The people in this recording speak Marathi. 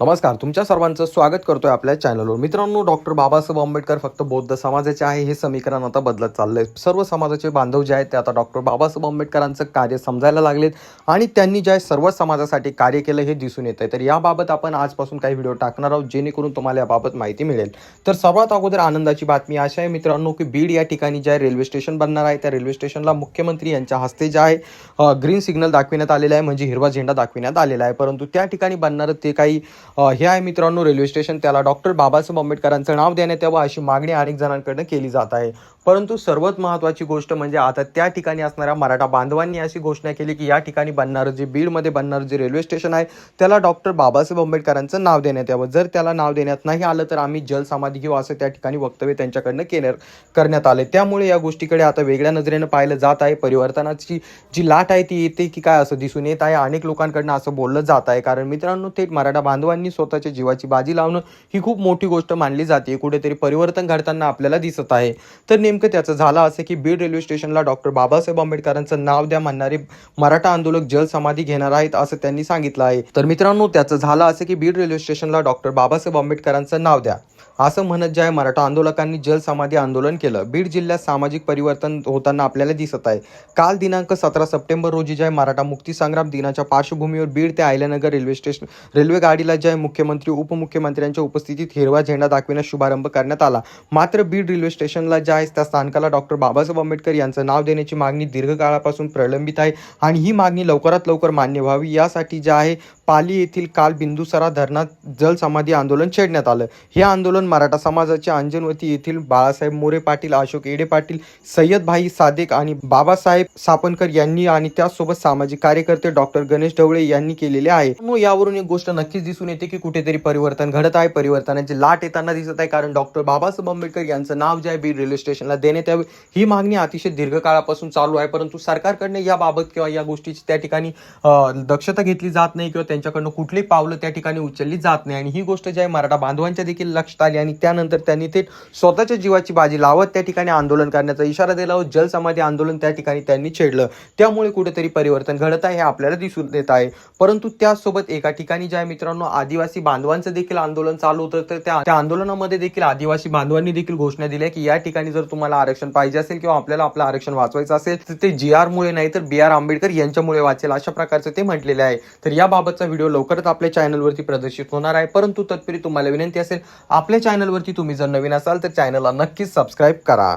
नमस्कार तुमच्या सर्वांचं स्वागत करतोय आपल्या चॅनलवर मित्रांनो डॉक्टर बाबासाहेब आंबेडकर फक्त बौद्ध समाजाचे आहे हे समीकरण आता बदलत चाललंय. सर्व समाजाचे बांधव जे आहेत ते आता डॉक्टर बाबासाहेब आंबेडकरांचं कार्य समजायला लागलेत आणि त्यांनी जे आहे सर्व समाजासाठी कार्य केलं हे दिसून येत आहे तर याबाबत आपण आजपासून काही व्हिडिओ टाकणार आहोत जेणेकरून तुम्हाला याबाबत माहिती मिळेल. तर सर्वात अगोदर आनंदाची बातमी अशा आहे मित्रांनो की बीड या ठिकाणी ज्या रेल्वे स्टेशन बनणार आहे. त्या रेल्वे स्टेशनला मुख्यमंत्री यांच्या हस्ते जे आहे ग्रीन सिग्नल दाखविण्यात आलेला आहे म्हणजे हिरवा झेंडा दाखविण्यात आलेला आहे. परंतु त्या ठिकाणी बनणारं ते काही हे आहे मित्रांनो रेल्वे स्टेशन. त्याला डॉक्टर बाबासाहेब आंबेडकरांचं नाव देण्यात यावं अशी मागणी अनेक जणांकडनं केली जात आहे. परंतु सर्वात महत्त्वाची गोष्ट म्हणजे आता त्या ठिकाणी असणाऱ्या मराठा बांधवांनी अशी घोषणा केली की या ठिकाणी बनणारं जे बीडमध्ये बनणारं जे रेल्वे स्टेशन आहे त्याला डॉक्टर बाबासाहेब आंबेडकरांचं नाव देण्यात यावं. जर त्याला नाव देण्यात नाही आलं तर आम्ही जलसमाधी घेऊ असं त्या ठिकाणी वक्तव्य त्यांच्याकडनं केलं करण्यात आले त्यामुळे या गोष्टीकडे आता वेगळ्या नजरेनं पाहिलं जात आहे. परिवर्तनाची जी लाट आहे ती येते की काय असं दिसून येत आहे. अनेक लोकांकडनं असं बोललं जात आहे. कारण मित्रांनो थेट मराठा बांधवांनी स्वतःच्या जीवाची बाजी लावणं ही खूप मोठी गोष्ट मानली जाते. कुठेतरी परिवर्तन घडताना आपल्याला दिसत आहे. तर नेमकं त्याचं झालं असे की बीड रेल्वे स्टेशनला डॉक्टर बाबासाहेब आंबेडकरांचं नाव द्या म्हणणारे मराठा आंदोलक जलसमाधी घेणार आहेत असं त्यांनी सांगितलं आहे. तर मित्रांनो त्याचं झालं असे की बीड रेल्वे स्टेशनला डॉक्टर बाबासाहेब आंबेडकरांचं नाव द्या. असं म्हणत जे आहे मराठा आंदोलकांनी जलसमाधी आंदोलन केलं बीड जिल्ह्यात सामाजिक परिवर्तन होताना आपल्याला दिसत आहे. काल दिनांक सतरा सप्टेंबर रोजी जे आहे मराठा मुक्ती संग्राम दिनाच्या पार्श्वभूमीवर बीड ते आयल्यानगर रेल्वे स्टेशन रेल्वे गाडीला जे आहे मुख्यमंत्री उपमुख्यमंत्र्यांच्या उपस्थितीत हिरवा झेंडा दाखविण्यास शुभारंभ करण्यात आला. मात्र बीड रेल्वे स्टेशनला जे आहे त्या स्थानकाला डॉक्टर बाबासाहेब आंबेडकर यांचं नाव देण्याची मागणी दीर्घकाळापासून प्रलंबित आहे आणि ही मागणी लवकरात लवकर मान्य व्हावी. यासाठी जे आहे पाली येथील काल बिंदुसरा धरणात जलसमाधी आंदोलन छेडण्यात आलं. हे आंदोलन मराठा समाजाच्या अंजनवती येथील बाळासाहेब मोरे पाटील अशोक येडे पाटील सय्यद भाई सादेक आणि बाबासाहेब सापनकर यांनी आणि त्यासोबत सामाजिक कार्यकर्ते डॉक्टर गणेश ढवळे यांनी केलेले आहे. मग यावरून एक गोष्ट नक्कीच दिसून येते की कुठेतरी परिवर्तन घडत आहे. परिवर्तनाची लाट येताना दिसत आहे कारण डॉक्टर बाबासाहेब आंबेडकर यांचं नाव जे आहे बीड रेल्वे स्टेशनला देण्यात यावे ही मागणी अतिशय दीर्घकाळापासून चालू आहे. परंतु सरकारकडनं याबाबत किंवा या गोष्टीची त्या ठिकाणी दक्षता घेतली जात नाही किंवा त्यांच्याकडनं कुठली पावलं त्या ठिकाणी उचलली जात नाही. आणि ही गोष्ट जी आहे मराठा बांधवांच्या देखील लक्षात आली आणि त्यानंतर त्यांनी ते स्वतःच्या जीवाची बाजी लावत त्या ठिकाणी आंदोलन करण्याचा इशारा दिला व जलसमाधी आंदोलन त्या ठिकाणी त्यांनी छेडलं. त्यामुळे कुठेतरी परिवर्तन घडत आहे हे आपल्याला दिसून येत आहे. परंतु त्यासोबत एका ठिकाणी जे आहे मित्रांनो आदिवासी बांधवांचं देखील आंदोलन चालू होतं. तर त्या त्या आंदोलनामध्ये देखील आदिवासी बांधवांनी देखील घोषणा दिल्या की या ठिकाणी जर तुम्हाला आरक्षण पाहिजे असेल किंवा आपल्याला आपलं आरक्षण वाचवायचं असेल तर ते जी आर मुळे नाही तर बी आर आंबेडकर यांच्यामुळे वाचेल अशा प्रकारचं ते म्हटलेले आहे. तर याबाबतचा व्हिडिओ लवकरच आपल्या चॅनलवरती प्रदर्शित होणार आहे. परंतु तत्पूर्वी तुम्हाला विनंती असेल आपल्या चॅनलवरती तुम्ही जर नवीन असाल तर चॅनलला नक्कीच सबस्क्राईब करा.